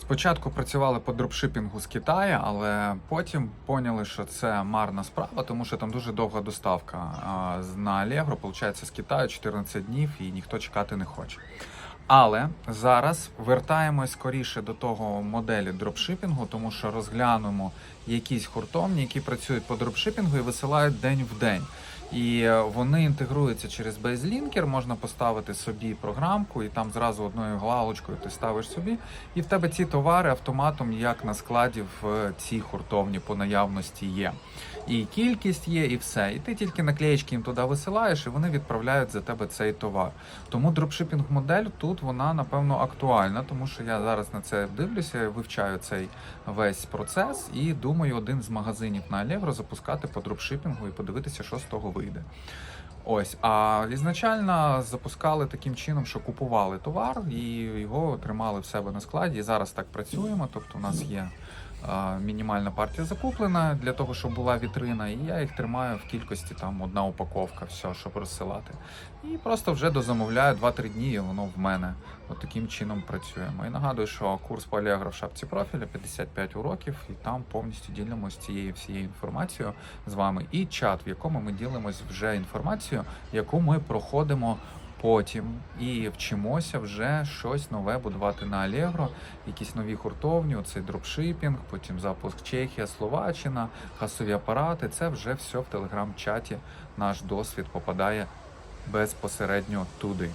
Спочатку працювали по дропшипінгу з Китаю, але потім поняли, що це марна справа, тому що там дуже довга доставка на Allegro, виходить, з Китаю 14 днів і ніхто чекати не хоче. Але зараз вертаємось скоріше до того моделі дропшипінгу, тому що розглянемо якісь хуртовні, які працюють по дропшипінгу і висилають день в день. І е, вони інтегруються через BaseLinker, можна поставити собі програмку, і там зразу одною галочкою ти ставиш собі, і в тебе ці товари автоматом, як на складі в цій хуртовні по наявності є. І кількість є, і все. І ти тільки наклеєчки їм туди висилаєш, і вони відправляють за тебе цей товар. Тому дропшипінг модель тут вона напевно актуальна, тому що я зараз на це дивлюся, вивчаю цей весь процес і думаю, один з магазинів на Allegro запускати по дропшипінгу і подивитися, що з того вийде. Ось, а ізначально запускали таким чином, що купували товар і його тримали в себе на складі. І зараз так працюємо. Тобто, у нас є е, мінімальна партія закуплена для того, щоб була вітрина, і я їх тримаю в кількості там одна упаковка, все, щоб розсилати. І просто вже дозамовляю 2-3 дні, і воно в мене. От таким чином працюємо. І нагадую, що курс по Allegro в шапці профіля 55 уроків, і там повністю ділимося цією всією інформацією з вами. І чат, в якому ми ділимось вже інформацією, яку ми проходимо потім і вчимося вже щось нове будувати на Allegro, якісь нові хуртовні, оцей дропшипінг, потім запуск Чехія, Словаччина, касові апарати. Це вже все в телеграм-чаті. Наш досвід попадає безпосередньо туди.